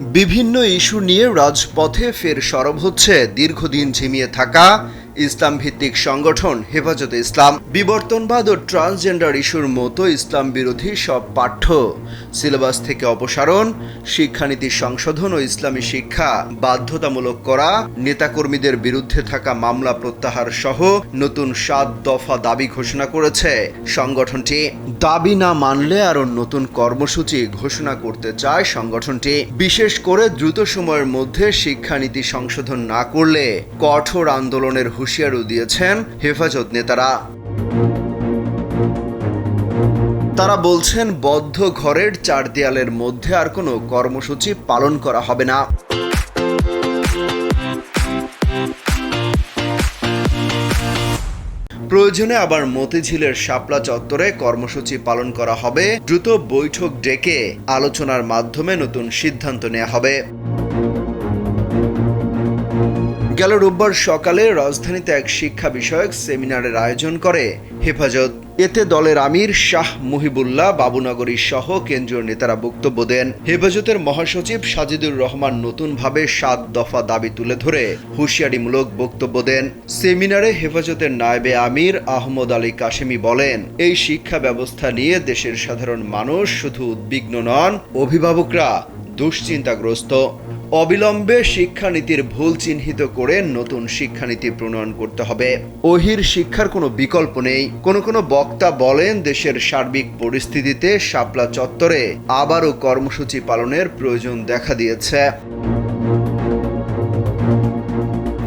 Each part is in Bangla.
বিভিন্ন ইস্যু নিয়ে রাজপথে ফের সরব হচ্ছে। দীর্ঘদিন ঝিমিয়ে থাকা ইসলাম ভিত্তিক সংগঠন হেফাজতে ইসলাম। বিবর্তনবাদ ও ট্রান্সজেন্ডার ইস্যুর মতো ইসলাম বিরোধী সব পাঠ্য। সিলেবাস থেকে অপসারণ, শিক্ষানীতি সংশোধন ও ইসলামী শিক্ষা বাধ্যতামূলক করা, নেতাকর্মীদের বিরুদ্ধে থাকা মামলা প্রত্যাহার সহ নতুন সাত দফা দাবি ঘোষণা করেছে সংগঠনটি। দাবি না মানলে আরও নতুন কর্মসূচি ঘোষণা করতে চায় সংগঠনটি। বিশেষ করে দ্রুত সময়ের মধ্যে শিক্ষানীতি সংশোধন না করলে কঠোর আন্দোলনের হুঁশিয়ারও দিয়েছেন হেফাজত নেতারা। তারা বলছেন, বদ্ধ ঘরের চার দেয়ালের মধ্যে আর কোনো কর্মসূচি পালন করা হবে না। প্রয়োজনে আবার মতিঝিলের শাপলা চত্বরে কর্মসূচি পালন করা হবে। দ্রুত বৈঠক ডেকে আলোচনার মাধ্যমে নতুন সিদ্ধান্ত নেওয়া হবে। গেল রোববার সকালে রাজধানীতে এক শিক্ষা বিষয়ক সেমিনারের আয়োজন করে হেফাজত। এতে দলের আমির শাহ মুহিবুল্লাহ, বাবুনগরী সহ কেন্দ্রীয় নেতারা বক্তব্য দেন। হেফাজতের মহাসচিব সাজিদুর রহমান নতুনভাবে সাত দফা দাবি তুলে ধরে হুঁশিয়ারিমূলক বক্তব্য দেন। সেমিনারে হেফাজতের নায়েবে আমির আহমদ আলী কাশেমি বলেন, এই শিক্ষা ব্যবস্থা নিয়ে দেশের সাধারণ মানুষ শুধু উদ্বিগ্ন নন, অভিভাবকরা দুশ্চিন্তাগ্রস্ত। অবিলম্বে শিক্ষানীতির ভুল চিহ্নিত করে নতুন শিক্ষানীতি প্রণয়ন করতে হবে। অহির শিক্ষার কোনো বিকল্প নেই। কোন কোন বক্তা বলেন দেশের সার্বিক পরিস্থিতিতে শাপলা চত্বরে আবারও কর্মসূচি পালনের প্রয়োজন দেখা দিয়েছে।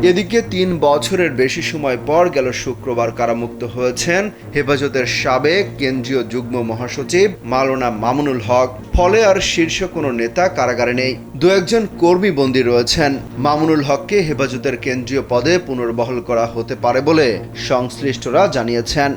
এদিকে তিন বছরের বেশি সময় পর গেল শুক্রবার কারামুক্ত হয়েছেন হেফাজতের সাবেক কেন্দ্রীয় যুগ্ম মহাসচিব মাওলানা মামুনুল হক। ফলে আর শীর্ষ কোনো নেতা কারাগারে নেই। দু একজন কর্মী বন্দী রয়েছেন। মামুনুল হককে হেফাজতের কেন্দ্রীয় পদে পুনর্বহল করা হতে পারে বলে সংশ্লিষ্টরা জানিয়েছেন।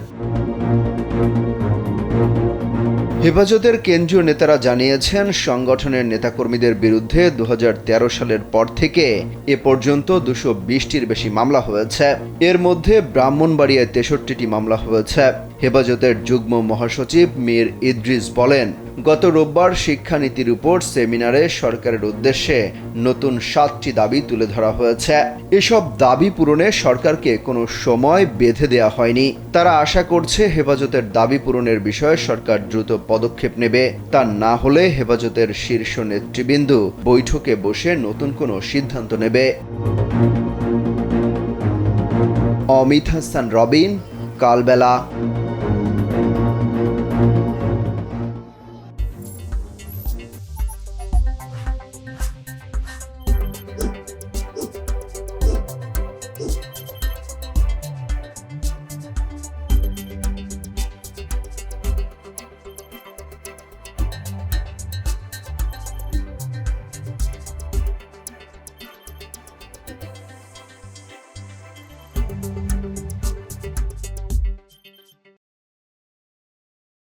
হেফাজতের কেন্দ্রীয় নেতারা জানিয়েছেন, সংগঠনের নেতাকর্মীদের বিরুদ্ধে দু হাজার তেরো সালের পর থেকে এ পর্যন্ত দুশো বিশটির বেশি মামলা হয়েছে। এর মধ্যে ব্রাহ্মণবাড়িয়ায় তেষট্টিটি মামলা হয়েছে। হেফাজতের যুগ্ম মহাসচিব মীর ইদ্রিস বলেন গত রোববার শিক্ষানীতির উপর সেমিনারে সরকারের উদ্দেশ্যে নতুন সাতটি দাবি তুলে ধরা হয়েছে। এসব দাবি পূরণে সরকারকে কোনো সময় বেঁধে দেওয়া হয়নি। তারা আশা করছে হেফাজতের দাবি পূরণের বিষয়ে সরকার দ্রুত পদক্ষেপ নেবে। তা না হলে হেফাজতের শীর্ষ নেতৃবৃন্দ বৈঠকে বসে নতুন কোনো সিদ্ধান্ত নেবে। অমিত হাসান, রবিন, কালবেলা।